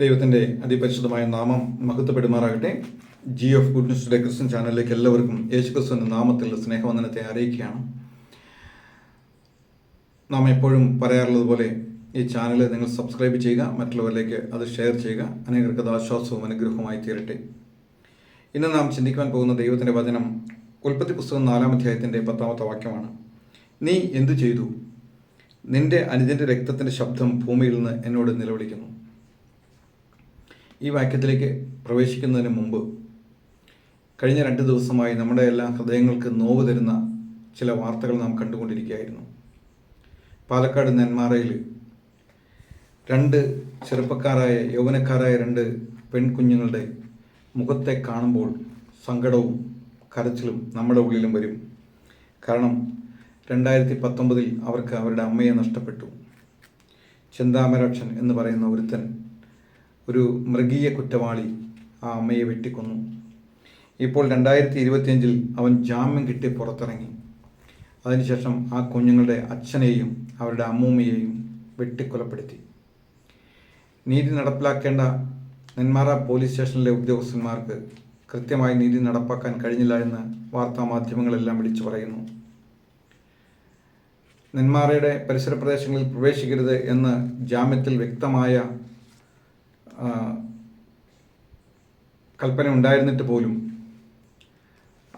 ദൈവത്തിന്റെ അതിപരിശുദ്ധമായ നാമം മഹത്വപ്പെടുമാറാകട്ടെ. G of good news Christian ചാനലിലേക്ക് എല്ലാവർക്കും യേശുക്രിസ്തുവിന്റെ നാമത്തിൽ സ്നേഹവന്ദനത്തെ അറിയിക്കുകയാണ്. നാം എപ്പോഴും പറയാറുള്ളതുപോലെ ഈ ചാനൽ നിങ്ങൾ സബ്സ്ക്രൈബ് ചെയ്യുക മറ്റുള്ളവരിലേക്ക് അത് ഷെയർ ചെയ്യുക. അനേകർക്ക് അത് ആശ്വാസവും അനുഗ്രഹവുമായി തീരട്ടെ. ഇന്ന് നാം ചിന്തിക്കുവാൻ പോകുന്ന ദൈവത്തിന്റെ വചനം ഉൽപ്പത്തി പുസ്തകം നാലാം അധ്യായത്തിന്റെ പത്താമത്തെ വാക്യമാണ്. നീ എന്തു ചെയ്തു? നിന്റെ അനുജന്റെ രക്തത്തിന്റെ ശബ്ദം ഭൂമിയിൽ നിന്ന് എന്നോട് നിലവിളിക്കുന്നു. ഈ വാക്യത്തിലേക്ക് പ്രവേശിക്കുന്നതിന് മുമ്പ് കഴിഞ്ഞ രണ്ട് ദിവസമായി നമ്മുടെ എല്ലാ ഹൃദയങ്ങൾക്ക് നോവ് തരുന്ന ചില വാർത്തകൾ നാം കണ്ടുകൊണ്ടിരിക്കുകയായിരുന്നു. പാലക്കാട് നെന്മാറയിൽ രണ്ട് ചെറുപ്പക്കാരായ യൗവനക്കാരായ രണ്ട് പെൺകുഞ്ഞുങ്ങളുടെ മുഖത്തെ കാണുമ്പോൾ സങ്കടവും കരച്ചിലും നമ്മുടെ ഉള്ളിലും വരും. കാരണം രണ്ടായിരത്തി പത്തൊമ്പതിൽ അവർക്ക് അവരുടെ അമ്മയെ നഷ്ടപ്പെട്ടു. ചെന്താമരാക്ഷൻ എന്ന് പറയുന്ന ഒരുത്തൻ ഒരു മൃഗീയ കുറ്റവാളി ആ അമ്മയെ വെട്ടിക്കൊന്നു. ഇപ്പോൾ രണ്ടായിരത്തി ഇരുപത്തിയഞ്ചിൽ അവൻ ജാമ്യം കിട്ടി പുറത്തിറങ്ങി. അതിനുശേഷം ആ കുഞ്ഞുങ്ങളുടെ അച്ഛനെയും അവരുടെ അമ്മൂമ്മയെയും വെട്ടിക്കൊലപ്പെടുത്തി. നീതി നടപ്പിലാക്കേണ്ട നെന്മാറ പോലീസ് സ്റ്റേഷനിലെ ഉദ്യോഗസ്ഥന്മാർക്ക് കൃത്യമായി നീതി നടപ്പാക്കാൻ കഴിഞ്ഞില്ല എന്ന് വാർത്താ മാധ്യമങ്ങളെല്ലാം വിളിച്ചു പറയുന്നു. നെന്മാറയുടെ പരിസര പ്രദേശങ്ങളിൽ പ്രവേശിക്കരുത് എന്ന് ജാമ്യത്തിൽ വ്യക്തമായ കൽപ്പന ഉണ്ടായിരുന്നിട്ട് പോലും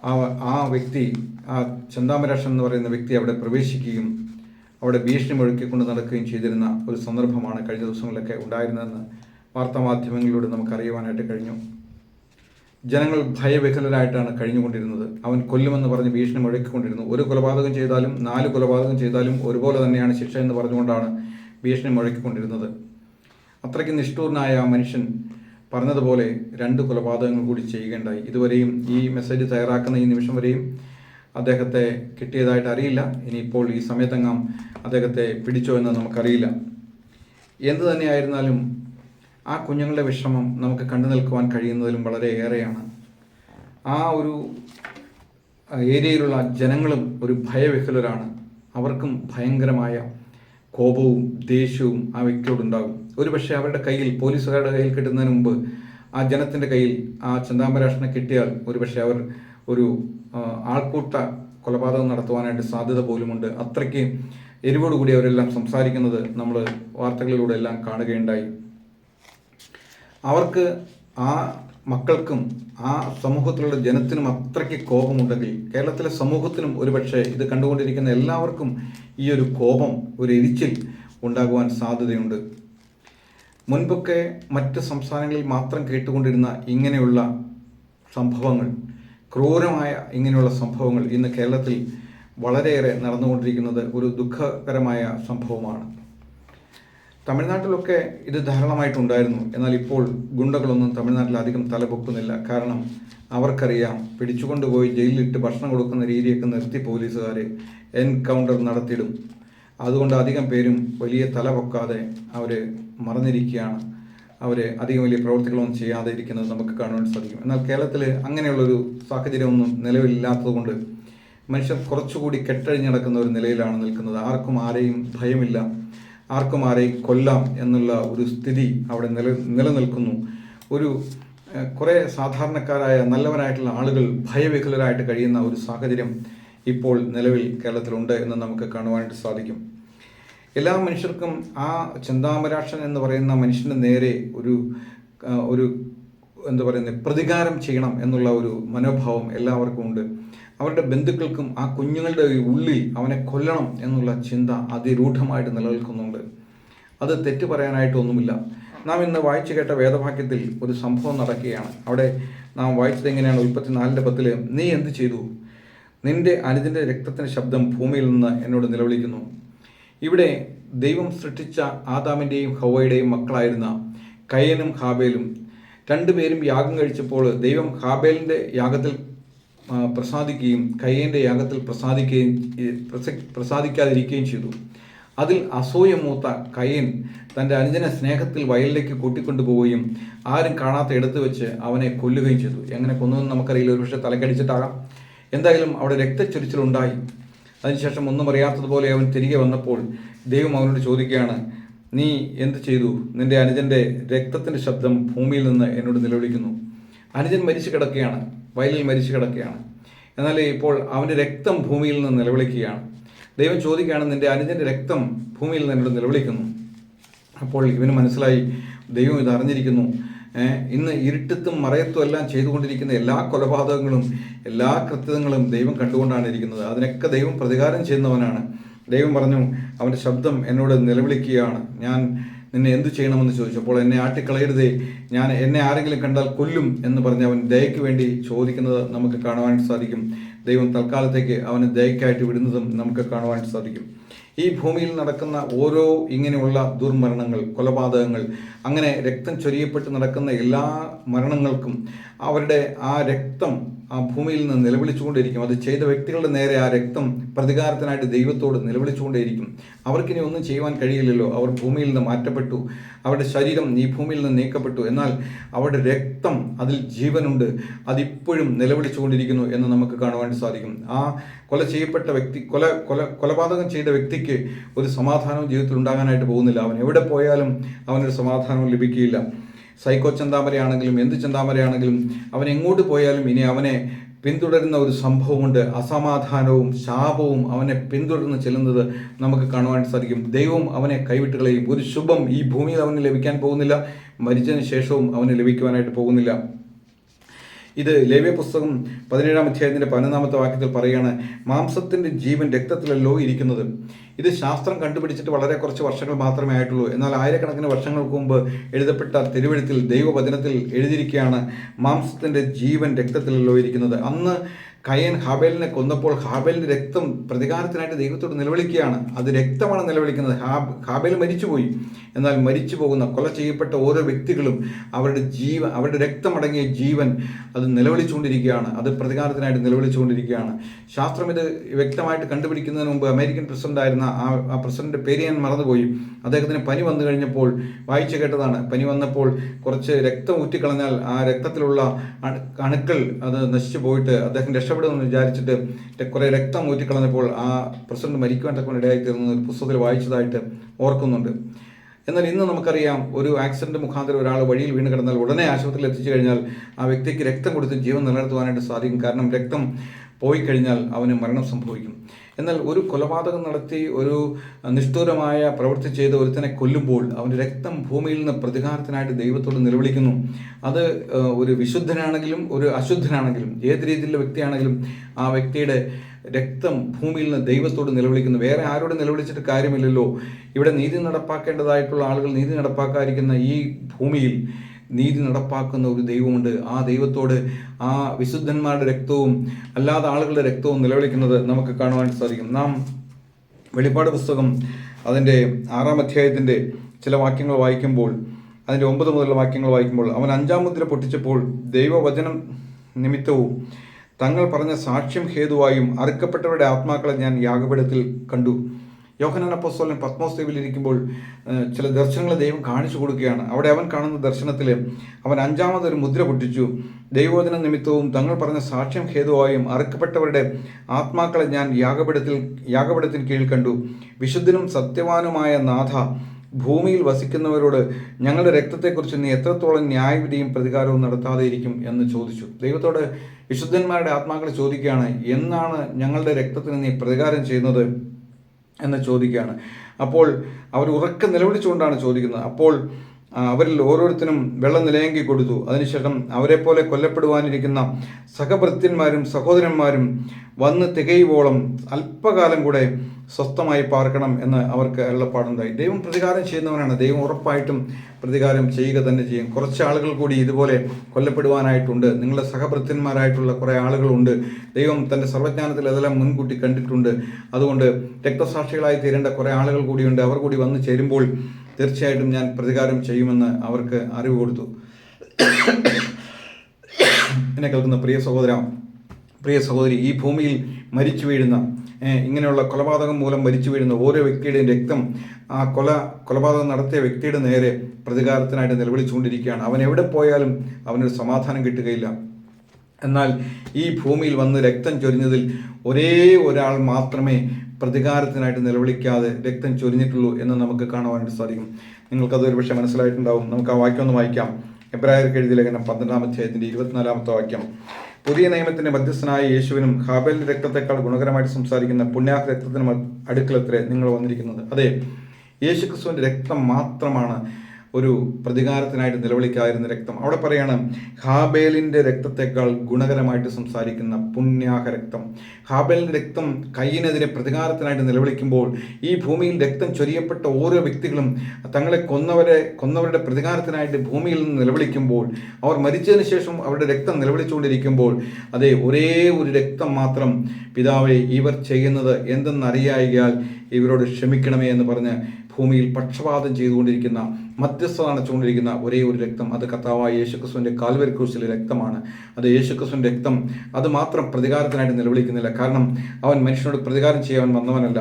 ആ ആ വ്യക്തി ആ ചന്താമരാക്ഷൻ എന്ന് പറയുന്ന വ്യക്തി അവിടെ പ്രവേശിക്കുകയും അവിടെ ഭീഷണി മുഴക്കിക്കൊണ്ട് നടക്കുകയും ചെയ്തിരുന്ന ഒരു സന്ദർഭമാണ് കഴിഞ്ഞ ദിവസങ്ങളിലൊക്കെ ഉണ്ടായിരുന്നതെന്ന് വാർത്താമാധ്യമങ്ങളിലൂടെ നമുക്ക് അറിയുവാനായിട്ട് കഴിഞ്ഞു. ജനങ്ങൾ ഭയവിഹലരായിട്ടാണ് കഴിഞ്ഞുകൊണ്ടിരുന്നത്. അവൻ കൊല്ലുമെന്ന് പറഞ്ഞ് ഭീഷണി മുഴക്കിക്കൊണ്ടിരുന്നു. ഒരു കൊലപാതകം ചെയ്താലും നാല് കൊലപാതകം ചെയ്താലും ഒരുപോലെ തന്നെയാണ് ശിക്ഷ എന്ന് പറഞ്ഞുകൊണ്ടാണ് ഭീഷണി മുഴക്കിക്കൊണ്ടിരുന്നത്. അത്രയ്ക്ക് നിഷ്ഠൂരനായ ആ മനുഷ്യൻ പറഞ്ഞതുപോലെ രണ്ട് കൊലപാതകങ്ങൾ കൂടി ചെയ്യുകയുണ്ടായി. ഇതുവരെയും ഈ മെസ്സേജ് തയ്യാറാക്കുന്ന ഈ നിമിഷം വരെയും അദ്ദേഹത്തെ കിട്ടിയതായിട്ട് അറിയില്ല. ഇനിയിപ്പോൾ ഈ സമയത്തെങ്ങാം അദ്ദേഹത്തെ പിടിച്ചോ എന്ന് നമുക്കറിയില്ല. എന്തു തന്നെയായിരുന്നാലും ആ കുഞ്ഞുങ്ങളുടെ വിഷമം നമുക്ക് കണ്ടു നിൽക്കുവാൻ കഴിയുന്നതിലും വളരെ ഏറെയാണ്. ആ ഒരു ഏരിയയിലുള്ള ജനങ്ങളും ഒരു ഭയവിഹ്വലരാണ്. അവർക്കും ഭയങ്കരമായ കോപവും ദേഷ്യവും ആ വ്യക്തിയോടുണ്ടാകും. ഒരു പക്ഷേ അവരുടെ കയ്യിൽ പോലീസുകാരുടെ കയ്യിൽ കിട്ടുന്നതിന് മുമ്പ് ആ ജനത്തിന്റെ കയ്യിൽ ആ ചന്താമരാഷനെ കിട്ടിയാൽ ഒരുപക്ഷേ അവർ ഒരു ആൾക്കൂട്ട കൊലപാതകം നടത്തുവാനായിട്ട് സാധ്യത പോലുമുണ്ട്. അത്രയ്ക്ക് എരിവോടുകൂടി അവരെല്ലാം സംസാരിക്കുന്നത് നമ്മൾ വാർത്തകളിലൂടെ എല്ലാം കാണുകയുണ്ടായി. അവർക്ക് ആ മക്കൾക്കും ആ സമൂഹത്തിലുള്ള ജനത്തിനും അത്രയ്ക്ക് കോപമുണ്ടെങ്കിൽ കേരളത്തിലെ സമൂഹത്തിനും ഒരുപക്ഷെ ഇത് കണ്ടുകൊണ്ടിരിക്കുന്ന എല്ലാവർക്കും ഈ ഒരു കോപം ഒരു എരിച്ചിൽ ഉണ്ടാകുവാൻ സാധ്യതയുണ്ട്. മുൻപൊക്കെ മറ്റ് സംസ്ഥാനങ്ങളിൽ മാത്രം കേട്ടുകൊണ്ടിരുന്ന ഇങ്ങനെയുള്ള സംഭവങ്ങൾ ക്രൂരമായ ഇങ്ങനെയുള്ള സംഭവങ്ങൾ ഇന്ന് കേരളത്തിൽ വളരെയേറെ നടന്നുകൊണ്ടിരിക്കുന്നത് ഒരു ദുഃഖകരമായ സംഭവമാണ്. തമിഴ്നാട്ടിലൊക്കെ ഇത് ധാരാളമായിട്ടുണ്ടായിരുന്നു. എന്നാൽ ഇപ്പോൾ ഗുണ്ടകളൊന്നും തമിഴ്നാട്ടിൽ അധികം തലപൊക്കുന്നില്ല. കാരണം അവർക്കറിയാം പിടിച്ചുകൊണ്ടുപോയി ജയിലിലിട്ട് ഭക്ഷണം കൊടുക്കുന്ന രീതിയൊക്കെ നിർത്തി പോലീസുകാരെ എൻകൗണ്ടർ നടത്തിയിടും. അതുകൊണ്ട് അധികം പേരും വലിയ തല പൊക്കാതെ അവർ മറന്നിരിക്കുകയാണ്. അവർ അധികം വലിയ പ്രവർത്തികളൊന്നും ചെയ്യാതെ ഇരിക്കുന്നത് നമുക്ക് കാണുവാൻ സാധിക്കും. എന്നാൽ കേരളത്തിൽ അങ്ങനെയുള്ളൊരു സാഹചര്യമൊന്നും നിലവിലില്ലാത്തതുകൊണ്ട് മനുഷ്യർ കുറച്ചുകൂടി കെട്ടഴിഞ്ഞ് നടക്കുന്ന ഒരു നിലയിലാണ് നിൽക്കുന്നത്. ആർക്കും ആരെയും ഭയമില്ല. ആർക്കും ആരെയും കൊല്ലാം എന്നുള്ള ഒരു സ്ഥിതി അവിടെ നില നിലനിൽക്കുന്നു. ഒരു കുറേ സാധാരണക്കാരായ നല്ലവരായിട്ടുള്ള ആളുകൾ ഭയവിഹുലരായിട്ട് കഴിയുന്ന ഒരു സാഹചര്യം ഇപ്പോൾ നിലവിൽ കേരളത്തിലുണ്ട് എന്ന് നമുക്ക് കാണുവാനായിട്ട് സാധിക്കും. എല്ലാ മനുഷ്യർക്കും ആ ചിന്താമരാക്ഷൻ എന്ന് പറയുന്ന മനുഷ്യന്റെ നേരെ ഒരു ഒരു എന്താ പറയുന്നത് പ്രതികാരം ചെയ്യണം എന്നുള്ള ഒരു മനോഭാവം എല്ലാവർക്കും ഉണ്ട്. അവരുടെ ബന്ധുക്കൾക്കും ആ കുഞ്ഞുങ്ങളുടെ ഉള്ളിൽ അവനെ കൊല്ലണം എന്നുള്ള ചിന്ത അതിരൂഢമായിട്ട് നിലനിൽക്കുന്നുണ്ട്. അത് തെറ്റ് പറയാനായിട്ടൊന്നുമില്ല. നാം ഇന്ന് വായിച്ചു കേട്ട വേദവാക്യത്തിൽ ഒരു സംഭവം നടക്കുകയാണ്. അവിടെ നാം വായിച്ചത് എങ്ങനെയാണ്? ഉൽപ്പത്തി നാലിന്റെ പത്തിൽ നീ എന്ത് ചെയ്തു? നിന്റെ അനുജന്റെ രക്തത്തിന്റെ ശബ്ദം ഭൂമിയിൽ നിന്ന് എന്നോട് നിലവിളിക്കുന്നു. ഇവിടെ ദൈവം സൃഷ്ടിച്ച ആദാമിന്റെയും ഹവയുടെയും മക്കളായിരുന്ന കയ്യനും ഹാബേലും രണ്ടുപേരും യാഗം കഴിച്ചപ്പോൾ ദൈവം ഹാബേലിന്റെ യാഗത്തിൽ പ്രസാദിക്കുകയും കയ്യന്റെ യാഗത്തിൽ പ്രസാദിക്കുകയും പ്രസാദിക്കാതിരിക്കുകയും ചെയ്തു. അതിൽ അസൂയ മൂത്ത കയ്യൻ തന്റെ അനുജനെ സ്നേഹത്തിൽ വയലിലേക്ക് കൂട്ടിക്കൊണ്ടുപോവുകയും ആരും കാണാത്ത എടുത്തു വെച്ച് അവനെ കൊല്ലുകയും ചെയ്തു. എങ്ങനെ കൊന്നു നമുക്കറിയില്ല. ഒരുപക്ഷെ തലക്കടിച്ചിട്ടാകാം. എന്തായാലും അവിടെ രക്തച്ചൊരിച്ചിലുണ്ടായി. അതിനുശേഷം ഒന്നും അറിയാത്തതുപോലെ അവൻ തിരികെ വന്നപ്പോൾ ദൈവം അവനോട് ചോദിക്കുകയാണ് നീ എന്ത് ചെയ്തു? നിന്റെ അനുജന്റെ രക്തത്തിന്റെ ശബ്ദം ഭൂമിയിൽ നിന്ന് എന്നോട് നിലവിളിക്കുന്നു. അനുജൻ മരിച്ചു കിടക്കുകയാണ് വയലിൽ മരിച്ചു കിടക്കുകയാണ്. എന്നാൽ ഇപ്പോൾ അവന്റെ രക്തം ഭൂമിയിൽ നിന്ന് നിലവിളിക്കുകയാണ്. ദൈവം ചോദിക്കുകയാണ് നിന്റെ അനുജന്റെ രക്തം ഭൂമിയിൽ നിന്ന് എന്നോട് നിലവിളിക്കുന്നു. അപ്പോൾ ഇവന് മനസ്സിലായി ദൈവം ഇത് അറിഞ്ഞിരിക്കുന്നു. ഇന്ന് ഇരുട്ടത്തും മറയത്തും എല്ലാം ചെയ്തുകൊണ്ടിരിക്കുന്ന എല്ലാ കൊലപാതകങ്ങളും എല്ലാ കൃത്യങ്ങളും ദൈവം കണ്ടുകൊണ്ടാണ് ഇരിക്കുന്നത്. അതിനൊക്കെ ദൈവം പ്രതികാരം ചെയ്യുന്നവനാണ്. ദൈവം പറഞ്ഞു അവന്റെ ശബ്ദം എന്നോട് നിലവിളിക്കുകയാണ്. ഞാൻ നിന്നെ എന്തു ചെയ്യണമെന്ന് ചോദിച്ചപ്പോൾ എന്നെ ആട്ടിക്കളയരുതേ. ഞാൻ എന്നെ ആരെങ്കിലും കണ്ടാൽ കൊല്ലും എന്ന് പറഞ്ഞ് അവൻ ദയയ്ക്ക് വേണ്ടി ചോദിക്കുന്നത് നമുക്ക് കാണുവാൻ സാധിക്കും. ദൈവം തൽക്കാലത്തേക്ക് അവന് ദയക്കായിട്ട് വിടുന്നതും നമുക്ക് കാണുവാൻ സാധിക്കും. ഈ ഭൂമിയിൽ നടക്കുന്ന ഓരോ ഇങ്ങനെയുള്ള ദുർമരണങ്ങൾ കൊലപാതകങ്ങൾ അങ്ങനെ രക്തം ചൊരിയപ്പെട്ട് നടക്കുന്ന എല്ലാ മരണങ്ങൾക്കും അവരുടെ ആ രക്തം ആ ഭൂമിയിൽ നിന്ന് നിലവിളിച്ചുകൊണ്ടിരിക്കും. അത് ചെയ്ത വ്യക്തികളുടെ നേരെ ആ രക്തം പ്രതികാരത്തിനായിട്ട് ദൈവത്തോട് നിലവിളിച്ചുകൊണ്ടേയിരിക്കും. അവർക്കിനി ഒന്നും ചെയ്യുവാൻ കഴിയില്ലല്ലോ. അവർ ഭൂമിയിൽ നിന്ന് മാറ്റപ്പെട്ടു. അവരുടെ ശരീരം ഈ ഭൂമിയിൽ നിന്ന് നീക്കപ്പെട്ടു. എന്നാൽ അവരുടെ രക്തം അതിൽ ജീവനുണ്ട്. അതിപ്പോഴും നിലവിളിച്ചുകൊണ്ടിരിക്കുന്നു എന്ന് നമുക്ക് കാണുവാൻ സാധിക്കും. ആ കൊല ചെയ്യപ്പെട്ട വ്യക്തി കൊല കൊല കൊലപാതകം ചെയ്ത വ്യക്തിക്ക് ഒരു സമാധാനവും ജീവിതത്തിൽ ഉണ്ടാകാനായിട്ട് പോകുന്നില്ല. അവൻ എവിടെ പോയാലും അവനൊരു സമാധാനവും ലഭിക്കുകയില്ല. സൈക്കോ ചന്താമരയാണെങ്കിലും എന്ത് ചന്താമരയാണെങ്കിലും അവൻ എങ്ങോട്ട് പോയാലും ഇനി അവനെ പിന്തുടരുന്ന ഒരു സംഭവമുണ്ട് അസമാധാനവും ശാപവും അവനെ പിന്തുടർന്ന് ചെല്ലുന്നത് നമുക്ക് കാണുവാൻ സാധിക്കും. ദൈവം അവനെ കൈവിട്ട് കളയും. ഒരു ശുഭം ഈ ഭൂമിയിൽ അവന് ലഭിക്കാൻ പോകുന്നില്ല. മരിച്ചതിന് ശേഷവും അവന് ലഭിക്കുവാനായിട്ട് പോകുന്നില്ല. ഇത് ലേവ്യ പുസ്തകം പതിനേഴാം അധ്യായത്തിന്റെ പതിനൊന്നാമത്തെ വാക്യത്തിൽ പറയുകയാണ് മാംസത്തിന്റെ ജീവൻ രക്തത്തിലല്ലോ ഇരിക്കുന്നത്. ഇത് ശാസ്ത്രം കണ്ടുപിടിച്ചിട്ട് വളരെ കുറച്ച് വർഷങ്ങൾ മാത്രമേ ആയിട്ടുള്ളൂ. എന്നാൽ ആയിരക്കണക്കിന് വർഷങ്ങൾക്ക് മുമ്പ് എഴുതപ്പെട്ട തിരുവഴുത്തിൽ ദൈവവചനത്തിൽ എഴുതിയിരിക്കുകയാണ് മാംസത്തിന്റെ ജീവൻ രക്തത്തിലല്ലോ ഇരിക്കുന്നത്. അന്ന് കയൻ ഹാബേലിനെ കൊന്നപ്പോൾ ഹാബേലിന്റെ രക്തം പ്രതികാരത്തിനായിട്ട് ദൈവത്തോട് നിലവിളിക്കുകയാണ്. അത് രക്തമാണ് നിലവിളിക്കുന്നത്. ഹാബ് ഹാബേൽ മരിച്ചുപോയി. എന്നാൽ മരിച്ചു പോകുന്ന കൊല ചെയ്യപ്പെട്ട ഓരോ വ്യക്തികളും അവരുടെ ജീവ അവരുടെ രക്തമടങ്ങിയ ജീവൻ അത് നിലവിളിച്ചുകൊണ്ടിരിക്കുകയാണ്. അത് പ്രതികാരത്തിനായിട്ട് നിലവിളിച്ചുകൊണ്ടിരിക്കുകയാണ്. ശാസ്ത്രം ഇത് വ്യക്തമായിട്ട് കണ്ടുപിടിക്കുന്നതിന് മുമ്പ് അമേരിക്കൻ പ്രസിഡന്റ് ആയിരുന്ന ആ ആ പ്രസിഡന്റ് പേര് ഞാൻ മറന്നുപോയി. അദ്ദേഹത്തിന് പനി വന്നു കഴിഞ്ഞപ്പോൾ വായിച്ചു കേട്ടതാണ്. പനി വന്നപ്പോൾ കുറച്ച് രക്തം ഊറ്റിക്കളഞ്ഞാൽ ആ രക്തത്തിലുള്ള അണു അണുക്കൾ അത് നശിച്ചു പോയിട്ട് അദ്ദേഹം രക്ഷപ്പെടുമെന്ന് വിചാരിച്ചിട്ട് കുറേ രക്തം ഊറ്റിക്കളഞ്ഞപ്പോൾ ആ പ്രസിഡന്റ് മരിക്കുവാൻ തക്ക ഇടയായി തീർന്നത് ഒരു പുസ്തകത്തിൽ വായിച്ചതായിട്ട് ഓർക്കുന്നുണ്ട്. എന്നാൽ ഇന്ന് നമുക്കറിയാം ഒരു ആക്സിഡന്റ് മുഖാന്തരം ഒരാൾ വഴിയിൽ വീണ് കിടന്നാൽ ഉടനെ ആശുപത്രിയിൽ എത്തിച്ചു കഴിഞ്ഞാൽ ആ വ്യക്തിക്ക് രക്തം കൊടുത്ത് ജീവൻ നിലനിർത്തുവാനായിട്ട് സാധിക്കും. കാരണം രക്തം പോയി കഴിഞ്ഞാൽ അവന് മരണം സംഭവിക്കും. എന്നാൽ ഒരു കൊലപാതകം നടത്തി ഒരു നിഷ്ഠൂരമായ പ്രവൃത്തി ചെയ്ത് ഒരുത്തനെ കൊല്ലുമ്പോൾ അവന്റെ രക്തം ഭൂമിയിൽ നിന്ന് പ്രതികാരത്തിനായിട്ട് ദൈവത്തോട് നിലവിളിക്കുന്നു. അത് ഒരു വിശുദ്ധനാണെങ്കിലും ഒരു അശുദ്ധനാണെങ്കിലും ഏത് രീതിയിലുള്ള വ്യക്തിയാണെങ്കിലും ആ വ്യക്തിയുടെ രക്തം ഭൂമിയിൽ നിന്ന് ദൈവത്തോട് നിലവിളിക്കുന്നു. വേറെ ആരോട് നിലവിളിച്ചിട്ട് കാര്യമില്ലല്ലോ. ഇവിടെ നീതി നടപ്പാക്കേണ്ടതായിട്ടുള്ള ആളുകൾ നീതി നടപ്പാക്കാതിരിക്കുന്ന ഈ ഭൂമിയിൽ നീതി നടപ്പാക്കുന്ന ഒരു ദൈവമുണ്ട്. ആ ദൈവത്തോട് ആ വിശുദ്ധന്മാരുടെ രക്തവും അല്ലാതെ ആളുകളുടെ രക്തവും നിലവിളിക്കുന്നത് നമുക്ക് കാണുവാൻ സാധിക്കും. നാം വെളിപ്പാട് പുസ്തകം അതിന്റെ ആറാം അധ്യായത്തിന്റെ ചില വാക്യങ്ങൾ വായിക്കുമ്പോൾ അതിന്റെ ഒമ്പത് മുതലുള്ള വാക്യങ്ങൾ വായിക്കുമ്പോൾ അവൻ അഞ്ചാം മുദ്ര പൊട്ടിച്ചപ്പോൾ ദൈവവചനം നിമിത്തവും തങ്ങൾ പറഞ്ഞ സാക്ഷ്യം ഹേതുവായും അറുക്കപ്പെട്ടവരുടെ ആത്മാക്കളെ ഞാൻ യാഗപീഠത്തിൽ കണ്ടു. യോഹനാൻ അപ്പോസ്തോലൻ പത്മോസ് ദ്വീപിൽ ഇരിക്കുമ്പോൾ ചില ദർശനങ്ങൾ ദൈവം കാണിച്ചു കൊടുക്കുകയാണ്. അവിടെ അവൻ കാണുന്ന ദർശനത്തിൽ അവൻ അഞ്ചാമതൊരു മുദ്ര പൊട്ടിച്ചു. ദൈവോധന നിമിത്തവും തങ്ങൾ പറഞ്ഞ സാക്ഷ്യം ഹേതുവായും അറുക്കപ്പെട്ടവരുടെ ആത്മാക്കളെ ഞാൻ യാഗപീഠത്തിൽ യാഗപീഠത്തിന് കീഴിൽ കണ്ടു. വിശുദ്ധനും സത്യവാനുമായ നാഥ ഭൂമിയിൽ വസിക്കുന്നവരോട് ഞങ്ങളുടെ രക്തത്തെക്കുറിച്ച് നീ എത്രത്തോളം ന്യായവിധിയും പ്രതികാരവും നടത്താതെ ഇരിക്കും എന്ന് ചോദിച്ചു. ദൈവത്തോട് വിശുദ്ധന്മാരുടെ ആത്മാക്കളെ ചോദിക്കുകയാണ് എന്നാണ് ഞങ്ങളുടെ രക്തത്തിന് നീ പ്രതികാരം ചെയ്യുന്നത്? എന്ന് ചോദിക്കുകയാണ്. അപ്പോൾ അവർ ഉറക്കം നിലവിളിച്ചുകൊണ്ടാണ് ചോദിക്കുന്നത്. അപ്പോൾ അവരിൽ ഓരോരുത്തരും വെള്ളം നിലയങ്കി കൊടുത്തു. അതിനുശേഷം അവരെപ്പോലെ കൊല്ലപ്പെടുവാനിരിക്കുന്ന സഹഭൃത്യന്മാരും സഹോദരന്മാരും വന്ന് തികയുവോളം അല്പകാലം കൂടെ സ്വസ്ഥമായി പാർക്കണം എന്ന് അവർക്ക് അരുളപ്പാടുണ്ടായി. ദൈവം പ്രതികാരം ചെയ്യുന്നവനാണ്. ദൈവം ഉറപ്പായിട്ടും പ്രതികാരം ചെയ്യുക തന്നെ ചെയ്യും. കുറച്ച് ആളുകൾ കൂടി ഇതുപോലെ കൊല്ലപ്പെടുവാനായിട്ടുണ്ട്. നിങ്ങളുടെ സഹഭൃത്യന്മാരായിട്ടുള്ള കുറേ ആളുകളുണ്ട്. ദൈവം തന്റെ സർവജ്ഞാനത്തിൽ അതെല്ലാം മുൻകൂട്ടി കണ്ടിട്ടുണ്ട്. അതുകൊണ്ട് രക്തസാക്ഷികളായി തീരേണ്ട കുറേ ആളുകൾ കൂടിയുണ്ട്. അവർ കൂടി വന്നു ചേരുമ്പോൾ തീർച്ചയായിട്ടും ഞാൻ പ്രതികാരം ചെയ്യുമെന്ന് അവർക്ക് അറിവ് കൊടുത്തു. എന്നെ കേൾക്കുന്ന പ്രിയ സഹോദര പ്രിയ സഹോദരി ഈ ഭൂമിയിൽ മരിച്ചു വീഴുന്ന ഇങ്ങനെയുള്ള കൊലപാതകം മൂലം മരിച്ചു വീഴുന്ന ഓരോ വ്യക്തിയുടെയും രക്തം ആ കൊല കൊലപാതകം നടത്തിയ വ്യക്തിയുടെ നേരെ പ്രതികാരത്തിനായിട്ട് നിലവിളിച്ചുകൊണ്ടിരിക്കുകയാണ്. അവൻ എവിടെ പോയാലും അവനൊരു സമാധാനം കിട്ടുകയില്ല. എന്നാൽ ഈ ഭൂമിയിൽ വന്ന് രക്തം ചൊരിഞ്ഞതിൽ ഒരേ ഒരാൾ മാത്രമേ പ്രതികാരത്തിനായിട്ട് നിലവിളിക്കാതെ രക്തം ചൊരിഞ്ഞിട്ടുള്ളൂ എന്ന് നമുക്ക് കാണുവാനായിട്ട് സാധിക്കും. നിങ്ങൾക്കത് ഒരുപക്ഷെ മനസ്സിലായിട്ടുണ്ടാവും. നമുക്ക് ആ വാക്യം ഒന്ന് വായിക്കാം. എബ്രായർക്ക് എഴുതിയ ലേഖനം പന്ത്രണ്ടാം അധ്യായത്തിന്റെ ഇരുപത്തിനാലാമത്തെ വാക്യം. പുതിയ നിയമത്തിന്റെ മധ്യസ്ഥനായ യേശുവിനും ഹാബേലിന്റെ രക്തത്തെക്കാൾ ഗുണകരമായിട്ട് സംസാരിക്കുന്ന പുണ്യാഹ രക്തത്തിനും അടുക്കലത്രേ നിങ്ങൾ വന്നിരിക്കുന്നത്. അതെ യേശു ക്രിസ്തുവിന്റെ രക്തം മാത്രമാണ് ഒരു പ്രതികാരത്തിനായിട്ട് നിലവിളിക്കാതിരുന്ന രക്തം. അവിടെ പറയാണ് ഹാബേലിന്റെ രക്തത്തെക്കാൾ ഗുണകരമായിട്ട് സംസാരിക്കുന്ന പുണ്യാഹ രക്തം. ഹാബേലിന്റെ രക്തം കയ്യിനെതിരെ പ്രതികാരത്തിനായിട്ട് നിലവിളിക്കുമ്പോൾ ഈ ഭൂമിയിൽ രക്തം ചൊരിയപ്പെട്ട ഓരോ വ്യക്തികളും തങ്ങളെ കൊന്നവരെ കൊന്നവരുടെ പ്രതികാരത്തിനായിട്ട് ഭൂമിയിൽ നിന്ന് നിലവിളിക്കുമ്പോൾ അവർ മരിച്ചതിന് ശേഷം അവരുടെ രക്തം നിലവിളിച്ചുകൊണ്ടിരിക്കുമ്പോൾ അതെ ഒരേ ഒരു രക്തം മാത്രം പിതാവെ ഇവർ ചെയ്യുന്നത് എന്തെന്നറിയായികയാൽ ഇവരോട് ക്ഷമിക്കണമേ എന്ന് പറഞ്ഞ് ഭൂമിയിൽ പക്ഷപാതം ചെയ്തുകൊണ്ടിരിക്കുന്ന മധ്യസ്ഥത അണച്ചുകൊണ്ടിരിക്കുന്ന ഒരേ ഒരു രക്തം അത് കർത്താവായ യേശുക്രിസ്തുവിന്റെ കാൽവരി രക്തമാണ്. അത് യേശുക്രിസ്തുവിന്റെ രക്തം അത് മാത്രം പ്രതികാരത്തിനായിട്ട് നിലവിളിക്കുന്നില്ല. കാരണം അവൻ മനുഷ്യനോട് പ്രതികാരം ചെയ്യാൻ വന്നവനല്ല.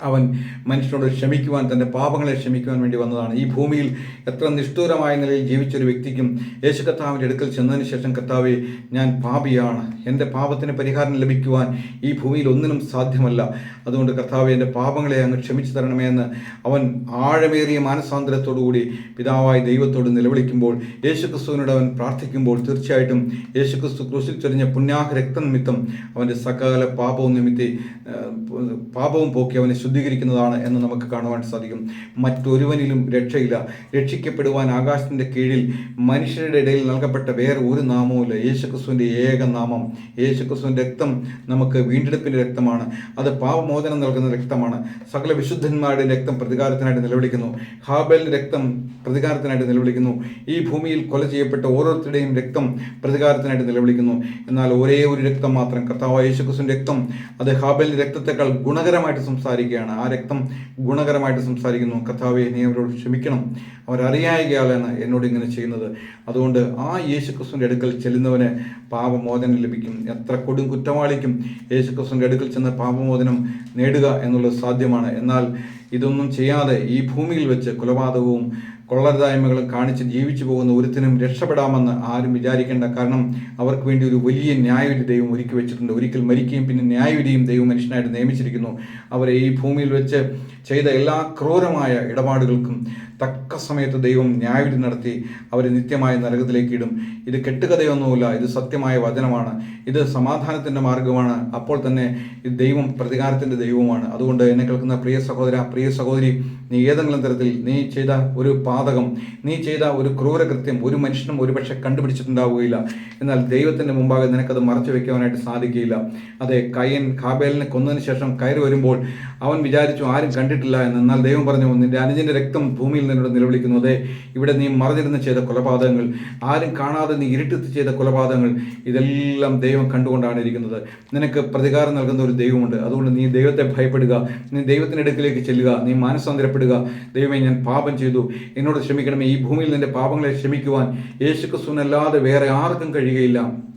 അവൻ മനുഷ്യനോട് ക്ഷമിക്കുവാൻ തന്റെ പാപങ്ങളെ ക്ഷമിക്കുവാൻ വേണ്ടി വന്നതാണ്. ഈ ഭൂമിയിൽ എത്ര നിഷ്ഠൂരമായ നിലയിൽ ജീവിച്ചൊരു വ്യക്തിക്കും യേശു കർത്താവിന്റെ അടുക്കൽ ചെന്നതിന് ശേഷം കർത്താവെ ഞാൻ പാപിയാണ്. എന്റെ പാപത്തിന് പരിഹാരം ലഭിക്കുവാൻ ഈ ഭൂമിയിൽ ഒന്നിനും സാധ്യമല്ല. അതുകൊണ്ട് കർത്താവെ എന്റെ പാപങ്ങളെ അങ്ങ് ക്ഷമിച്ചു തരണമേ എന്ന് അവൻ ആഴമേറിയ മാനസാന്തരത്തോടുകൂടി പിതാവായ ദൈവത്തോട് നിലവിളിക്കുമ്പോൾ യേശു ക്രിസ്തുവിനോട് അവൻ പ്രാർത്ഥിക്കുമ്പോൾ തീർച്ചയായിട്ടും യേശു ക്രിസ്തു ക്രൂശിൽ ചൊരിഞ്ഞ പുണ്യാഹ രക്തം നിമിത്തം അവന്റെ സകല പാപവും നിമിത്തി പാപവും പോക്കി അവനെ ശുദ്ധീകരിക്കുന്നതാണ് എന്ന് നമുക്ക് കാണുവാൻ സാധിക്കും. മറ്റൊരുവനിലും രക്ഷയില്ല. രക്ഷിക്കപ്പെടുവാൻ ആകാശത്തിന്റെ കീഴിൽ മനുഷ്യരുടെ ഇടയിൽ നൽകപ്പെട്ട വേറെ ഒരു നാമവുമില്ല. യേശുക്രിസ്തുവിന്റെ ഏക നാമം യേശുക്രിസ്തുവിന്റെ രക്തം നമുക്ക് വീണ്ടെടുപ്പിന്റെ രക്തമാണ്. അത് പാപമോചനം നൽകുന്ന രക്തമാണ്. സകല വിശുദ്ധന്മാരുടെ രക്തം പ്രതികാരത്തിനായിട്ട് നിലവിളിക്കുന്നു. ഹാബേലിന്റെ രക്തം പ്രതികാരത്തിനായിട്ട് നിലവിളിക്കുന്നു. ഈ ഭൂമിയിൽ കൊല ചെയ്യപ്പെട്ട ഓരോരുത്തരുടെയും രക്തം പ്രതികാരത്തിനായിട്ട് നിലവിളിക്കുന്നു. എന്നാൽ ഒരേ ഒരു രക്തം മാത്രം കർത്താവ് യേശുക്രിസ്തുവിന്റെ രക്തം അത് ഹാബേലിന്റെ രക്തത്തെക്കാൾ ഗുണകരമായിട്ട് സംസാരിക്കുകയാണ് ആ രക്തം ഗുണകരമായിട്ട് സംസാരിക്കുന്നു. കർത്താവെ നീ അവരോട് ക്ഷമിക്കണം. അവരറിയായികയാലാണ് എന്നോട് ഇങ്ങനെ ചെയ്യുന്നത്. അതുകൊണ്ട് ആ യേശുക്രിസ്തുവിന്റെ അടുക്കൽ ചെല്ലുന്നവന് പാപമോചനം ലഭിക്കും. എത്ര കൊടും കുറ്റവാളിക്കും യേശുക്രിസ്തുവിന്റെ അടുക്കൽ ചെന്ന് പാപമോചനം നേടുക എന്നുള്ളത് സാധ്യമാണ്. എന്നാൽ ഇതൊന്നും ചെയ്യാതെ ഈ ഭൂമിയിൽ വെച്ച് കൊലപാതകവും കൊള്ളരുതായ്മകളും കാണിച്ച് ജീവിച്ചു പോകുന്ന ഒരുത്തിനും രക്ഷപ്പെടാമെന്ന് ആരും വിചാരിക്കേണ്ട. കാരണം അവർക്ക് വേണ്ടി ഒരു വലിയ ന്യായവിധി ദൈവം ഒരുക്കി വെച്ചിട്ടുണ്ട്. ഒരിക്കൽ മരിക്കുകയും പിന്നെ ന്യായവിധിയും ദൈവം മനുഷ്യനായിട്ട് നിയമിച്ചിരിക്കുന്നു. അവരെ ഈ ഭൂമിയിൽ വെച്ച് ചെയ്ത എല്ലാ ക്രൂരമായ ഇടപാടുകൾക്കും തക്ക സമയത്ത് ദൈവം ന്യായവിധി നടത്തി അവരെ നിത്യമായ നരകത്തിലേക്ക് ഇടും. ഇത് കെട്ടുകഥയൊന്നുമില്ല ഇത് സത്യമായ വചനമാണ് ഇത് സമാധാനത്തിന്റെ മാർഗമാണ് അപ്പോൾ തന്നെ ഇത് ദൈവം പ്രതികാരത്തിന്റെ ദൈവമാണ് അതുകൊണ്ട് എന്നെ കേൾക്കുന്ന പ്രിയ സഹോദര പ്രിയ സഹോദരി നീ ഏതെങ്കിലും തരത്തിൽ നീ ചെയ്ത ഒരു പാതകം നീ ചെയ്ത ഒരു ക്രൂരകൃത്യം ഒരു മനുഷ്യനും ഒരുപക്ഷെ കണ്ടുപിടിച്ചിട്ടുണ്ടാവുകയില്ല. എന്നാൽ ദൈവത്തിന്റെ മുമ്പാകെ നിനക്കത് മറച്ചു വെക്കുവാനായിട്ട് സാധിക്കുകയില്ല. അതെ കയ്യൻ കാബേലിനെ കൊന്നതിന് ശേഷം കയറി വരുമ്പോൾ അവൻ വിചാരിച്ചു ആരും കണ്ടിട്ടില്ല എന്ന് എന്നാൽ ദൈവം പറഞ്ഞു നിന്റെ അനുജന്റെ രക്തം ഭൂമിയിൽ നിന്നോട് നിലവിളിക്കുന്നു. അതെ ഇവിടെ നീ മറഞ്ഞിരുന്ന് ചെയ്ത കൊലപാതകങ്ങൾ ആരും കാണാതെ നീ ഇരുട്ടത്ത് ചെയ്ത കൊലപാതകങ്ങൾ ഇതെല്ലാം ദൈവം കണ്ടുകൊണ്ടാണ് ഇരിക്കുന്നത്. നിനക്ക് പ്രതികാരം നൽകുന്ന ഒരു ദൈവമുണ്ട്. അതുകൊണ്ട് നീ ദൈവത്തെ ഭയപ്പെടുക. നീ ദൈവത്തിന്റെ അടുക്കിലേക്ക് ചെല്ലുക. നീ മാനസാന്തരപ്പെടുക. ദൈവമേ ഞാൻ പാപം ചെയ്തു. എന്നോട് ക്ഷമിക്കണമേ. ഈ ഭൂമിയിൽ നിന്റെ പാപങ്ങളെ ക്ഷമിക്കുവാൻ യേശുക്രിസ്തുവിനല്ലാതെ വേറെ ആർക്കും കഴിയുകയില്ല.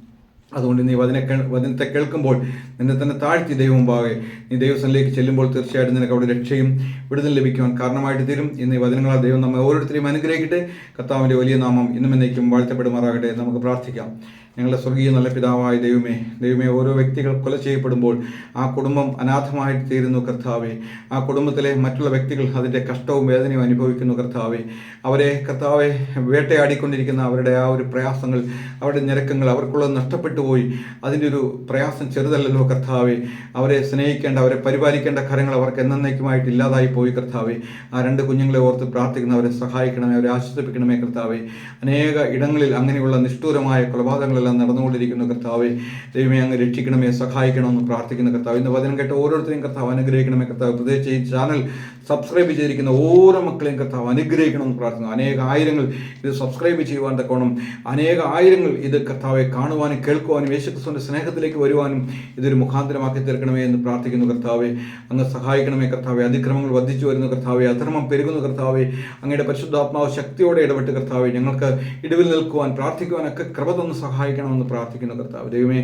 അതുകൊണ്ട് നീ വചന വചനത്തെ കേൾക്കുമ്പോൾ നിന്നെ തന്നെ താഴ്ത്തി ദൈവം മുമ്പാകെ നീ ദൈവസ്ഥനിലേക്ക് ചെല്ലുമ്പോൾ തീർച്ചയായിട്ടും നിനക്ക് അവിടെ രക്ഷയും വിടുതൽ ലഭിക്കുവാൻ കാരണമായിട്ട് തീരും. ഇന്ന് ഈ വചനങ്ങളാൽ ദൈവം നമ്മെ ഓരോരുത്തരെയും അനുഗ്രഹിക്കട്ടെ. കർത്താവിന്റെ വലിയ നാമം ഇന്നും എന്നേക്കും വാഴ്ത്തപ്പെടുമാറാകട്ടെ നമുക്ക് പ്രാർത്ഥിക്കാം. ഞങ്ങളുടെ സ്വർഗീയ നല്ല പിതാവായ ദൈവമേ ദൈവമേ ഓരോ വ്യക്തികൾ കൊല ചെയ്യപ്പെടുമ്പോൾ ആ കുടുംബം അനാഥമായിട്ട് തീരുന്നു കർത്താവെ. ആ കുടുംബത്തിലെ മറ്റുള്ള വ്യക്തികൾ അതിന്റെ കഷ്ടവും വേദനയും അനുഭവിക്കുന്നു കർത്താവെ. അവരെ കർത്താവെ വേട്ടയാടിക്കൊണ്ടിരിക്കുന്ന അവരുടെ ആ ഒരു പ്രയാസങ്ങൾ അവരുടെ നിരക്കങ്ങൾ അവർക്കുള്ളത് നഷ്ടപ്പെട്ടു പോയി. അതിന്റെ ഒരു പ്രയാസം ചെറുതല്ലല്ലോ കർത്താവെ. അവരെ സ്നേഹിക്കേണ്ട അവരെ പരിപാലിക്കേണ്ട കാര്യങ്ങൾ അവർക്ക് എന്നേക്കുമായിട്ട് ഇല്ലാതായി പോയി കർത്താവെ. ആ രണ്ട് കുഞ്ഞുങ്ങളെ ഓർത്ത് പ്രാർത്ഥിക്കുന്നവരെ സഹായിക്കണമേ അവരെ ആശ്വസിപ്പിക്കണമേ കർത്താവെ. അനേക ഇടങ്ങളിൽ അങ്ങനെയുള്ള നിഷ്ഠൂരമായ കൊലപാതകങ്ങളെല്ലാം നടന്നുകൊണ്ടിരിക്കുന്നു. കർത്താവെ ദൈവമേ അങ്ങ് രക്ഷിക്കണമേ സഹായിക്കണമെന്ന് പ്രാർത്ഥിക്കുന്ന കർത്താവ്. ഇന്ന് വചനം കേട്ട ഓരോരുത്തരെയും കർത്താവ് അനുഗ്രഹിക്കണമേ കർത്താവ്. പ്രത്യേകിച്ച് ഈ ചാനൽ സബ്സ്ക്രൈബ് ചെയ്തിരിക്കുന്ന ഓരോ മക്കളെയും കർത്താവ് അനുഗ്രഹിക്കണമെന്ന് പ്രാർത്ഥിക്കുന്നു. അനേക ആയിരങ്ങൾ ഇത് സബ്സ്ക്രൈബ് ചെയ്യുവാൻ തക്കോണം അനേക ആയിരങ്ങൾ ഇത് കർത്താവെ കാണുവാനും കേൾക്കുവാനും യേശുക്രിസ്തുവിന്റെ സ്നേഹത്തിലേക്ക് വരുവാനും ഇതൊരു മുഖാന്തരമാക്കി തീർക്കണമേ എന്ന് പ്രാർത്ഥിക്കുന്നു കർത്താവെ. അങ്ങ് സഹായിക്കണമേ കർത്താവെ. അതിക്രമങ്ങൾ വർദ്ധിച്ചു വരുന്നു കർത്താവെ. അധർമ്മം പെരുകുന്നു കർത്താവെ. അങ്ങയുടെ പരിശുദ്ധാത്മാവ് ശക്തിയോടെ ഇടപെട്ട് കർത്താവെ. ഞങ്ങൾക്ക് ഇടിവിൽ നിൽക്കുവാൻ പ്രാർത്ഥിക്കുവാനൊക്കെ കൃപ തന്ന് സഹായിക്കണമെന്ന് പ്രാർത്ഥിക്കുന്നു കർത്താവ്. ദൈവമേ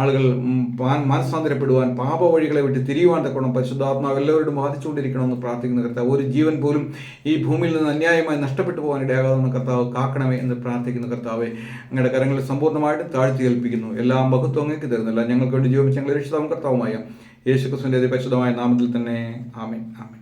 ആളുകൾ മാനസാന്തരപ്പെടുവാൻ പാപ വഴികളെ വിട്ട് തിരിയുവാൻ തക്കണം പരിശുദ്ധാത്മാവ് എല്ലാവരോടും ബാധിച്ചുകൊണ്ടിരിക്കണമെന്ന് പ്രാർത്ഥിക്കുന്നു കർത്താവ്. ഒരു ജീവൻ പോലും ഈ ഭൂമിയിൽ നിന്ന് അന്യായമായി നഷ്ടപ്പെട്ടു പോകാൻ ഇടയാകാതെന്ന് കർത്താവ് കാക്കണമേ എന്ന് പ്രാർത്ഥിക്കുന്നു കർത്താവെ. അങ്ങയുടെ കരങ്ങളിൽ സമ്പൂർണമായിട്ട് താഴ്ത്തി ഏൽപ്പിക്കുന്നു. എല്ലാ മഹത്വം അങ്ങേക്ക് തരുന്നില്ല ഞങ്ങൾക്ക് വേണ്ടി ജീവിച്ച് ഞങ്ങൾ രക്ഷിതാവും കർത്താവുമായ യേശുക്രിസ്തുവിന്റെ പരിശുദ്ധമായ നാമത്തിൽ തന്നെ. ആമേൻ. ആമേൻ.